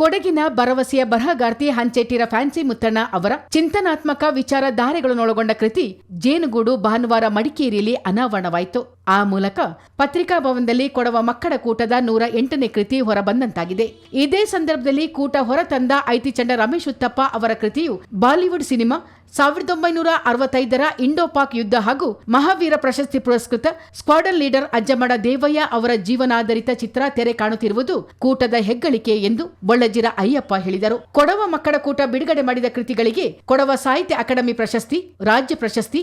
ಕೊಡಗಿನ ಭರವಸೆಯ ಬರಹಗಾರ್ತಿ ಹಂಚೆಟ್ಟಿರ ಫ್ಯಾನ್ಸಿ ಮುತ್ತಣ್ಣ ಅವರ ಚಿಂತನಾತ್ಮಕ ವಿಚಾರಧಾರೆಗಳನ್ನೊಳಗೊಂಡ ಕೃತಿ ಜೇನುಗೂಡು ಭಾನುವಾರ ಮಡಿಕೇರಿಯಲ್ಲಿ ಅನಾವರಣವಾಯಿತು. ಆ ಮೂಲಕ ಪತ್ರಿಕಾ ಭವನದಲ್ಲಿ ಕೊಡವ ಮಕ್ಕಳ ಕೂಟದ ನೂರ ಎಂಟನೇ ಕೃತಿ ಹೊರಬಂದಂತಾಗಿದೆ. ಇದೇ ಸಂದರ್ಭದಲ್ಲಿ ಕೂಟ ಹೊರತಂದ ಐತಿಚಂಡ ರಮೇಶ್ ಉತ್ತಪ್ಪ ಅವರ ಕೃತಿಯು ಬಾಲಿವುಡ್ ಸಿನಿಮಾ ಸಾವಿರದ ಒಂಬೈನೂರ ಅರವತ್ತೈದರ ಇಂಡೋ ಪಾಕ್ ಯುದ್ಧ ಹಾಗೂ ಮಹಾವೀರ ಪ್ರಶಸ್ತಿ ಪುರಸ್ಕೃತ ಸ್ಕ್ವಾಡನ್ ಲೀಡರ್ ಅಜ್ಜಮಡ ದೇವಯ್ಯ ಅವರ ಜೀವನಾಧಾರಿತ ಚಿತ್ರ ತೆರೆ ಕಾಣುತ್ತಿರುವುದು ಕೂಟದ ಹೆಗ್ಗಳಿಕೆ ಎಂದು ಬೊಳ್ಳಜಿರ ಅಯ್ಯಪ್ಪ ಹೇಳಿದರು. ಕೊಡವ ಮಕ್ಕಳ ಕೂಟ ಬಿಡುಗಡೆ ಮಾಡಿದ ಕೃತಿಗಳಿಗೆ ಕೊಡವ ಸಾಹಿತ್ಯ ಅಕಾಡೆಮಿ ಪ್ರಶಸ್ತಿ, ರಾಜ್ಯ ಪ್ರಶಸ್ತಿ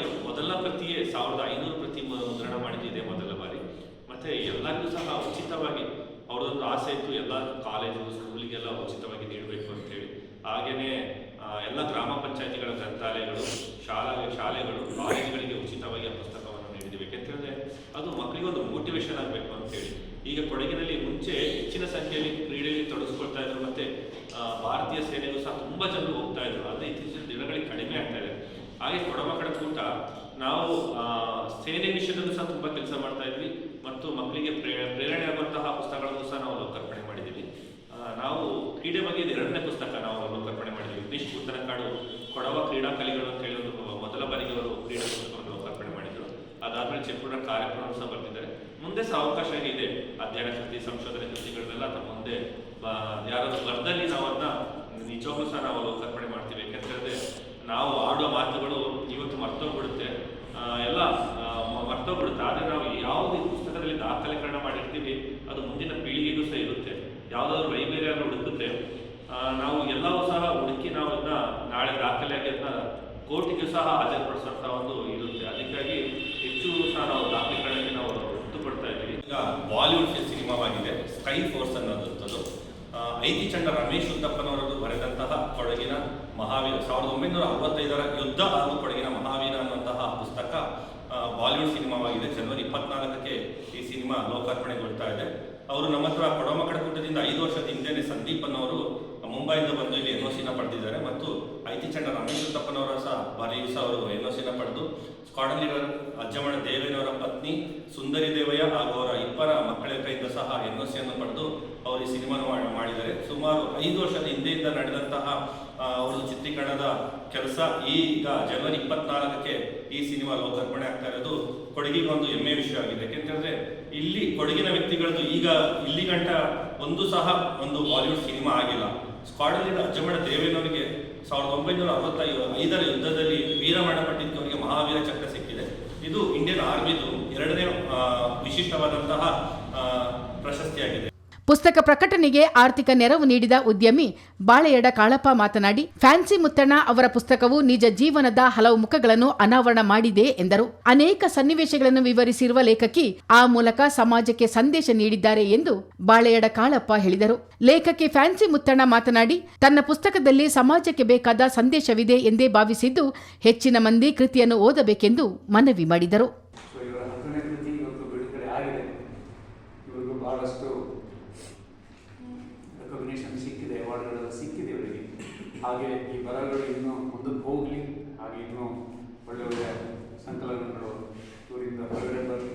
ಬಾರಿಗೆ ಮೊದಲ ಪ್ರತಿಯೇ ಸಾವಿರದ ಐನೂರು ಪ್ರತಿ ಮುದ್ರಣ ಮಾಡಿದ್ದಿದೆ ಮೊದಲ ಬಾರಿ. ಮತ್ತೆ ಎಲ್ಲರಿಗೂ ಸಹ ಉಚಿತವಾಗಿ ಅವ್ರದ್ದೊಂದು ಆಸೆ ಇತ್ತು, ಎಲ್ಲ ಕಾಲೇಜು, ಸ್ಕೂಲಿಗೆಲ್ಲ ಉಚಿತವಾಗಿ ನೀಡಬೇಕು ಅಂತೇಳಿ ಹಾಗೆಯೇ ಎಲ್ಲ ಗ್ರಾಮ ಪಂಚಾಯತಿಗಳ ಗ್ರಂಥಾಲಯಗಳು ಶಾಲಾ ಶಾಲೆಗಳು, ಕಾಲೇಜುಗಳಿಗೆ ಉಚಿತವಾಗಿ ಆ ಪುಸ್ತಕವನ್ನು ನೀಡಿದ್ದೀವಿ ಹೇಳಿದ್ರೆ, ಅದು ಮಕ್ಕಳಿಗೆ ಒಂದು ಮೋಟಿವೇಶನ್ ಆಗಬೇಕು ಅಂತೇಳಿ ಈಗ ಕೊಡಗಿನಲ್ಲಿ ಮುಂಚೆ ಹೆಚ್ಚಿನ ಸಂಖ್ಯೆಯಲ್ಲಿ ಕ್ರೀಡೆಯಲ್ಲಿ ತೊಡಗಿಸ್ಕೊಳ್ತಾ ಇದ್ರು, ಮತ್ತೆ ಭಾರತೀಯ ಸೇನೆಗೂ ಸಹ ತುಂಬ ಜನರು ಹೋಗ್ತಾ ಇದ್ರು. ಆದರೆ ಇತ್ತೀಚಿನ ದಿನಗಳಿಗೆ ಕಡಿಮೆ ಆಗ್ತಾ ಇದೆ. ಹಾಗೆ ಕೊಡಮಕ್ಕಳ ಕೂಟ ನಾವು ಸೇನೆ ವಿಷಯದಲ್ಲೂ ಸಹ ತುಂಬ ಕೆಲಸ ಮಾಡ್ತಾ ಇದ್ವಿ ಮತ್ತು ಮಕ್ಕಳಿಗೆ ಪ್ರೇ, ಪ್ರೇರಣೆ ಆಗುವಂತಹ ಪುಸ್ತಕಗಳನ್ನು ಸಹ ನಾವು ಲೋಕಾರ್ಪಣೆ ಮಾಡಿದ್ದೀವಿ. ನಾವು ಕ್ರೀಡೆ ಬಗ್ಗೆ ಎರಡನೇ ಪುಸ್ತಕ ನಾವು ಲೋಕಾರ್ಪಣೆ ಮಾಡಿದ್ದೀವಿ. ವಿಘ್ನೇಶ್ ಕಾಡು ಕೊಡವ ಕ್ರೀಡಾ ಕಲೆಗಳು ಅಂತ ಹೇಳಿ ಮೊದಲ ಬಾರಿಗೆ ಅವರು ಕ್ರೀಡಾ ಪುಸ್ತಕವನ್ನು ಲೋಕಾರ್ಪಣೆ ಮಾಡಿದರು. ಅದಾದಮೇಲೆ ಚೆಪ್ಪುಡ ಕಾರ್ಯಕ್ರಮ ಸಹ ಬರ್ತಿದ್ದಾರೆ ಮುಂದೆ ಸಹ ಅವಕಾಶ ಏನಿದೆ ಅಧ್ಯಯನ ಕೃತಿ, ಸಂಶೋಧನೆ ಕೃತಿಗಳನ್ನೆಲ್ಲ ತಮ್ಮ ಮುಂದೆ ಯಾರಾದರೂ ಬರ್ದಲ್ಲಿ ನಾವು ಅದನ್ನ ನಿಜವಾಗ್ಲೂ ಸಹ ನಾವು ಲೋಕಾರ್ಪಣೆ ಮಾಡ್ತೀವಿ. ಯಾಕಂತಂದ್ರೆ ನಾವು ಮಾತುಗಳು ಇವತ್ತು ಮರ್ತೋಗ್ಬಿಡುತ್ತೆ. ಎಲ್ಲ ಮರ್ತೋಗ್ಬಿಡುತ್ತೆ. ಆದರೆ ನಾವು ಯಾವುದೇ ಪುಸ್ತಕದಲ್ಲಿ ದಾಖಲೀಕರಣ ಮಾಡಿರ್ತೀವಿ, ಅದು ಮುಂದಿನ ಪೀಳಿಗೆಗೂ ಸಹ ಇರುತ್ತೆ. ಯಾವುದಾದ್ರು ಲೈಬ್ರರಿಯನ್ನು ಹುಡುಕುತ್ತೆ ನಾವು ಎಲ್ಲವೂ ಸಹ ಹುಡುಕಿ ನಾವು ಅದನ್ನ ನಾಳೆ ದಾಖಲೆಯಾಗಿ ಅದನ್ನ ಕೋರ್ಟಿಗೂ ಸಹ ಹಾಜರುಪಡಿಸುವಂತಹ ಒಂದು ಇರುತ್ತೆ. ಅದಕ್ಕಾಗಿ ಹೆಚ್ಚು ಸಹ ನಾವು ದಾಖಲೀಕರಣಕ್ಕೆ ನಾವು ಒತ್ತು ಕೊಡ್ತಾ ಇದ್ದೀವಿ. ಈಗ ಬಾಲಿವುಡ್ ಸಿನಿಮಾವಾಗಿದೆ ಸ್ಕೈ ಫೋರ್ಸ್ ಅನ್ನೋದಂಥದ್ದು ಐತಿ ಚಂಡ ರಮೇಶ್ ಉತ್ತಪ್ಪನವರದು ಬರೆದಂತಹ ಕೊಡಗಿನ ಮಹಾವೀರ. ಸಾವಿರದ ಒಂಬೈನೂರ ಅರವತ್ತೈದರ ಯುದ್ಧ ಹಾಗೂ ಕೊಡಗಿನ ಮಹಾವೀರ ಅನ್ನುವಂತಹ ಪುಸ್ತಕ ಬಾಲಿವುಡ್ ಸಿನಿಮಾವಾಗಿದೆ. ಜನವರಿ ಇಪ್ಪತ್ನಾಲ್ಕಕ್ಕೆ ಈ ಸಿನಿಮಾ ಲೋಕಾರ್ಪಣೆಗೊಳ್ತಾ ಇದೆ. ಅವರು ನಮ್ಮ ಹತ್ರ ಕೊಡಮಕ್ಕಳ ಕೂಟದಿಂದ ಐದು ವರ್ಷದ ಹಿಂದೆನೆ ಸಂದೀಪ್ ಅನ್ನೋರು ಮುಂಬೈಯಿಂದ ಬಂದು ಇಲ್ಲಿ ಎನ್ ಸಿನ ಪಡೆದಿದ್ದಾರೆ. ಮತ್ತು ಐತಿ ಚಂಡ ರಮೇಶ್ ಉತ್ತಪ್ಪನವರ ಸಹ ಭಾರಿ ದಿವಸ ಅವರು ಎನ್ ಸಿನ ಪಡೆದು ಸ್ಕಾಡನ್ ಲೀಡರ್ ಅಜ್ಜಮಣ ದೇವೇನವರ ಪತ್ನಿ ಸುಂದರಿ ದೇವಯ್ಯ ಹಾಗೂ ಅವರ ಇಬ್ಬರ ಮಕ್ಕಳ ಕೈಯಿಂದ ಸಹ ಎನ್ ಸಿಯನ್ನು ಪಡೆದು ಅವರು ಈ ಸಿನಿಮಾನ ಮಾ- ಮಾಡಿದ್ದಾರೆ. ಸುಮಾರು ಐದು ವರ್ಷದ ಹಿಂದೆಯಿಂದ ನಡೆದಂತಹ ಅವರು ಚಿತ್ರೀಕರಣದ ಕೆಲಸ ಈಗ ಜನವರಿ ಇಪ್ಪತ್ನಾಲ್ಕಕ್ಕೆ ಈ ಸಿನಿಮಾ ಲೋಕಾರ್ಪಣೆ ಆಗ್ತಾ ಇರೋದು ಕೊಡಗಿಗೆ ಒಂದು ಹೆಮ್ಮೆ ವಿಷಯ ಆಗಿದೆ. ಯಾಕೆಂತಂದ್ರೆ ಇಲ್ಲಿ ಕೊಡಗಿನ ವ್ಯಕ್ತಿಗಳದ್ದು ಈಗ ಇಲ್ಲಿ ಗಂಟ ಒಂದು ಸಹ ಒಂದು ಬಾಲಿವುಡ್ ಸಿನಿಮಾ ಆಗಿಲ್ಲ. ಸ್ಕಾಡಲ್ಲಿನ ಅಜ್ಜಮಣ ದೇವೇನವರಿಗೆ ಸಾವಿರದ ಒಂಬೈನೂರ ಅರವತ್ತೈದು, ಐದರ ಯುದ್ಧದಲ್ಲಿ ವೀರಮರಣ ಅವರಿಗೆ ಮಹಾವೀರ ಚಕ್ರ ಸಿಕ್ಕಿದೆ. ಇದು ಇಂಡಿಯನ್ ಆರ್ಮಿದು ಎರಡನೇ ವಿಶಿಷ್ಟವಾದಂತಹ ಪ್ರಶಸ್ತಿಯಾಗಿದೆ. ಪುಸ್ತಕ ಪ್ರಕಟಣೆಗೆ ಆರ್ಥಿಕ ನೆರವು ನೀಡಿದ ಉದ್ಯಮಿ ಬಾಳೆಯಡ ಕಾಳಪ್ಪ ಮಾತನಾಡಿ, ಫ್ಯಾನ್ಸಿ ಮುತ್ತಣ್ಣ ಅವರ ಪುಸ್ತಕವು ನಿಜ ಜೀವನದ ಹಲವು ಮುಖಗಳನ್ನು ಅನಾವರಣ ಮಾಡಿದೆ ಎಂದರು. ಅನೇಕ ಸನ್ನಿವೇಶಗಳನ್ನು ವಿವರಿಸಿರುವ ಲೇಖಕಿ ಆ ಮೂಲಕ ಸಮಾಜಕ್ಕೆ ಸಂದೇಶ ನೀಡಿದ್ದಾರೆ ಎಂದು ಬಾಳೆಯಡ ಕಾಳಪ್ಪ ಹೇಳಿದರು. ಲೇಖಕಿ ಫ್ಯಾನ್ಸಿ ಮುತ್ತಣ್ಣ ಮಾತನಾಡಿ, ತನ್ನ ಪುಸ್ತಕದಲ್ಲಿ ಸಮಾಜಕ್ಕೆ ಬೇಕಾದ ಸಂದೇಶವಿದೆ ಎಂದೇ ಭಾವಿಸಿದ್ದು ಹೆಚ್ಚಿನ ಮಂದಿ ಕೃತಿಯನ್ನು ಓದಬೇಕೆಂದು ಮನವಿ ಮಾಡಿದರು ಇವರ ಹತ್ತನೇ ಕೃತಿ ಇವತ್ತು ಬಿಡುಗಡೆ ಆಗಿದೆ ಇವ್ರಿಗೂ ಬಹಳಷ್ಟು ರೆಕಗ್ನಿಷನ್ ಸಿಕ್ಕಿದೆ ಅವಾರ್ಡ್ಗಳೆಲ್ಲ ಸಿಕ್ಕಿದೆ ಅವರಿಗೆ ಹಾಗೆ ಈ ಬರಗಳು ಇನ್ನೂ ಮುಂದಕ್ಕೆ ಹೋಗಲಿ, ಹಾಗೆ ಇನ್ನೂ ಒಳ್ಳೆ ಒಳ್ಳೆಯ ಸಂಕಲನಗಳು ಇವರಿಂದ ಹೊರಗಡೆ ಬರಲಿ.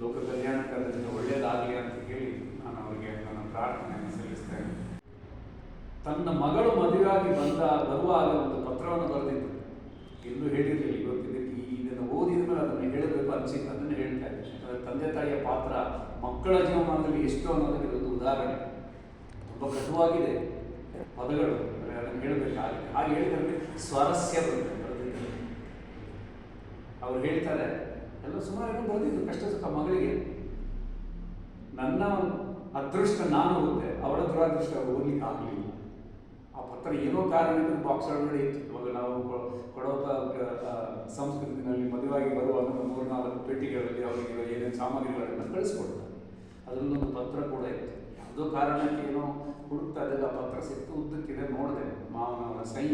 ಲೋಕ ಕಲ್ಯಾಣ ಕಾರ್ಯದಿಂದ ಒಳ್ಳೆಯದಾಗಲಿ ಅಂತ ಹೇಳಿ ನಾನು ಅವರಿಗೆ ನನ್ನ ಪ್ರಾರ್ಥನೆಯನ್ನು ಸಲ್ಲಿಸ್ತೇನೆ. ತನ್ನ ಮಗಳು ಮದುವೆಯಾಗಿ ಬಂದ, ಬರುವಾಗ ಒಂದು ಪತ್ರವನ್ನು ಬರೆದಿತ್ತು ಎಲ್ಲೂ ಹೇಳಿರಲಿಲ್ಲ ಈ ಇದನ್ನು ಓದಿದ ಮೇಲೆ ಅದನ್ನು ಹೇಳಬೇಕು ಅನಿಸಿತ್ತು ಅದನ್ನು ಹೇಳ್ತಾ ಇದ್ದೆ. ತಂದೆ ತಾಯಿಯ ಪಾತ್ರ ಮಕ್ಕಳ ಜೀವಮಾನದಲ್ಲಿ ಎಷ್ಟು ಅನ್ನೋದಕ್ಕೆ ಇದೊಂದು ಉದಾಹರಣೆ. ತುಂಬ ಕಟುವಾಗಿದೆ ಪದಗಳು ಅದನ್ನು ಹಾಗೆ ಹೇಳಿದ್ರೆ ಸ್ವಾರಸ್ಯ ಬರೆದಿದ್ದಲ್ಲಿ. ಅವ್ರು ಹೇಳ್ತಾರೆ, ಎಲ್ಲ ಸುಮಾರು ಬರೆದಿದ್ರು ಕಷ್ಟ ಸುಖ, ಮಗಳಿಗೆ. ನನ್ನ ಅದೃಷ್ಟ ನಾನು ಓದಿದೆ ಅವಳ ದುರಾದೃಷ್ಟ ಓದ್ಲಿಕ್ಕೆ ಆಗಲಿಲ್ಲ. ಆ ಪತ್ರ ಏನೋ ಕಾರಣಕ್ಕೆ ಬಾಕ್ಸ್ ಒಳಗಡೆ ಇತ್ತು. ಇವಾಗ ನಾವು ಕೊಡೋ ಸಂಸ್ಕೃತಿನಲ್ಲಿ ಮದುವೆಯಾಗಿ ಬರುವಾಗ ಮೂರು ನಾಲ್ಕು ಪೆಟ್ಟಿಗೆಗಳಲ್ಲಿ ಅವರಿಗೆ ಏನೇನು ಸಾಮಗ್ರಿಗಳನ್ನು ಕಳಿಸ್ಕೊಡ್ತಾರೆ. ಅದರಲ್ಲೊಂದು ಪತ್ರ ಕೂಡ ಇತ್ತು. ಯಾವುದೋ ಕಾರಣಕ್ಕೆ ಏನೋ ಹುಡುಕ್ತಾ ಪತ್ರ ಸಿಕ್ತು ಉದ್ದಕ್ಕಿದೆ ನೋಡಿದೆ. ಮಾವನವರ ಸೈ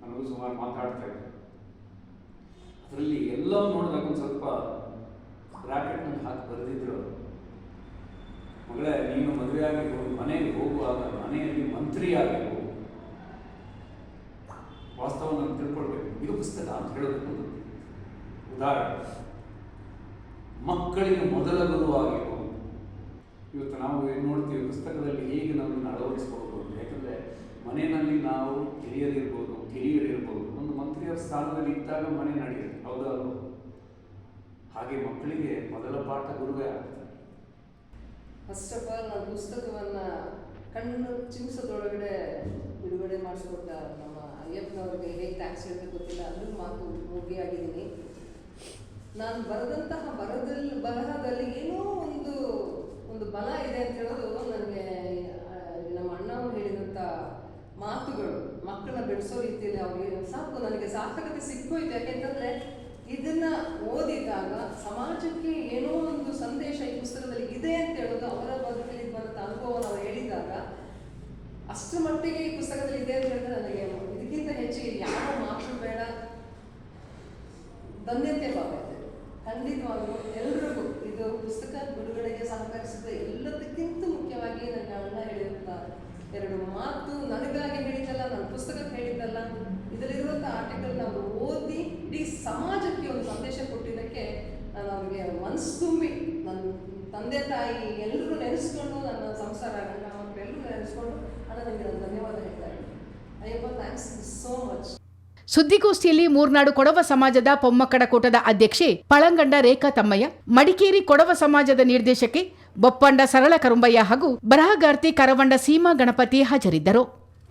ನನಗೂ ಸುಮಾರು ಮಾತಾಡ್ತಾ ಇದ್ದೆ. ಅದರಲ್ಲಿ ಎಲ್ಲ ನೋಡಿದಾಗ ಒಂದು ಸ್ವಲ್ಪ ರಾಕೆಟ್ನ ಹಾಕಿ ಬರೆದಿದ್ರು ಮಗಳೇ, ನೀನು ಮದುವೆಯಾಗಿ ಮನೆಗೆ ಹೋಗುವಾಗ, ಮನೆಯಲ್ಲಿ ಮಂತ್ರಿಯಾಗಿ ಹೋಗು ವಾಸ್ತವವನ್ನು ತಿಳ್ಕೊಳ್ಬೇಕು. ಇದು ಪುಸ್ತಕ ಅಂತ ಹೇಳೋದು ಉದಾಹರಣೆ. ಮಕ್ಕಳಿಗೆ ಮೊದಲ ಗುರುವಾಗಿ ಇವತ್ತು ನಾವು ಏನು ನೋಡ್ತೀವಿ, ಪುಸ್ತಕದಲ್ಲಿ ಹೇಗೆ ನಮ್ಮನ್ನು ಅಳವಡಿಸ್ಬೋದು ಅಂತ. ಯಾಕಂದರೆ ಮನೆಯಲ್ಲಿ ನಾವು ಹಿರಿಯರಿರ್ಬೋದು ಕಿರಿಯರಿರ್ಬೋದು ಒಂದು ಮಂತ್ರಿಯರ ಸ್ಥಾನದಲ್ಲಿ ಇದ್ದಾಗ ಮನೆ ನಡೆಯುತ್ತೆ. ಹೌದಾ ಹಾಗೆ ಮಕ್ಕಳಿಗೆ ಮೊದಲ ಪಾಠ ಗುರುವೇ ಆಗುತ್ತೆ ಫಸ್ಟ್ ಆಫ್ ಆಲ್ ನಾನು ಪುಸ್ತಕವನ್ನ ಕಣ್ಣು ಚಿಮ್ಸದೊಳಗಡೆ ಬಿಡುಗಡೆ ಮಾಡಿಸ್ಕೊಟ್ಟ ನಮ್ಮ ಅಯ್ಯಪ್ಪನವ್ರಿಗೆ ಹೇಗೆ ಥ್ಯಾಂಕ್ಸ್ ಹೇಳಬೇಕು ಗೊತ್ತಿಲ್ಲ. ಅದ್ರ ಮಾತು ಮುಗಿಯಾಗಿದ್ದೀನಿ. ನಾನು ಬರೆದಂತಹ ಬರದಲ್ಲಿ ಬರಹದಲ್ಲಿ ಏನೋ ಒಂದು ಒಂದು ಬಲ ಇದೆ ಅಂತ ಹೇಳೋದು ನನಗೆ ಆ, ನಮ್ಮ ಅಣ್ಣವರು ಹೇಳಿದಂಥ ಮಾತುಗಳು ಮಕ್ಕಳನ್ನ ಬೆಳೆಸೋ ರೀತಿಯಲ್ಲಿ ಅವ್ರಿಗೆ ಸಾಕು, ನನಗೆ ಸಾರ್ಥಕತೆ ಸಿಕ್ಕೋಯ್ತು. ಯಾಕೆಂತಂದ್ರೆ ಇದನ್ನ ಓದಿದಾಗ ಸಮಾಜಕ್ಕೆ ಏನೋ ಒಂದು ಸಂದೇಶ ಈ ಪುಸ್ತಕದಲ್ಲಿ ಇದೆ ಅಂತ ಹೇಳೋದು ಅವರ ಬದುಕಲ್ಲಿ ಬರುತ್ತ ಅನುಭವವನ್ನು ಅವರು ಹೇಳಿದಾಗ, ಅಷ್ಟರ ಮಟ್ಟಿಗೆ ಈ ಪುಸ್ತಕದಲ್ಲಿ ಇದೆ ಅಂತ ಹೇಳಿದ್ರೆ ನನಗೆ ಇದಕ್ಕಿಂತ ಹೆಚ್ಚಿಗೆ ಯಾವ ಮಾತು ಬೇಡ. ಧನ್ಯತೆ ಭಾವೈತೆ ಖಂಡಿತವಾಗ್ಲೂ ಎಲ್ರಿಗೂ ಇದು ಪುಸ್ತಕ ಬಿಡುಗಡೆಗೆ ಸಹಕರಿಸಿದ ಎಲ್ಲದಕ್ಕಿಂತ ಮುಖ್ಯವಾಗಿ ನನ್ನ ಅಣ್ಣ ಹೇಳಿದಂಥ ಎರಡು ಮಾತು ನನಗಾಗಿ ಹೇಳಿದ್ದಲ್ಲ, ನನ್ನ ಪುಸ್ತಕಕ್ಕೆ ಹೇಳಿದ್ದಲ್ಲ. ಇದರಲ್ಲಿರುವಂಥ ಆರ್ಟಿಕಲ್ ನಾವು ಓದಿ ಇಡೀ ಸಮಾಜಕ್ಕೆ ಒಂದು ಸಂದೇಶ ಕೊಟ್ಟಿದ್ದಕ್ಕೆ ನಾನು ಅವ್ರಿಗೆ ಮನಸ್ಸು ತುಂಬಿ ನನ್ನ ತಂದೆ ತಾಯಿ ಎಲ್ಲರೂ ನೆನೆಸ್ಕೊಂಡು ನನ್ನ ಸಂಸಾರ, ನನ್ನ ಎಲ್ಲರೂ ನೆನೆಸ್ಕೊಂಡು ಅಣ್ಣ ನಿಮಗೆ ನಾನು ಧನ್ಯವಾದ ಹೇಳ್ತಾ ಇದ್ದೀನಿ. ಅಯ್ಯಪ್ಪ ಥ್ಯಾಂಕ್ಸ್ ಸೋ ಮಚ್ ಸುದ್ದಿಗೋಷ್ಠಿಯಲ್ಲಿ ಮೂರ್ನಾಡು ಕೊಡವ ಸಮಾಜದ ಪೊಮ್ಮಕ್ಕಡ ಕೂಟದ ಅಧ್ಯಕ್ಷೆ ಪಳಂಗಂಡ ರೇಖಾ ತಮ್ಮಯ್ಯ, ಮಡಿಕೇರಿ ಕೊಡವ ಸಮಾಜದ ನಿರ್ದೇಶಕಿ ಬೊಪ್ಪಂಡ ಸರಳ ಕರುಂಬಯ್ಯ ಹಾಗೂ ಬರಹಗಾರ್ತಿ ಕರವಂಡ ಸೀಮಾ ಗಣಪತಿ ಹಾಜರಿದ್ದರು.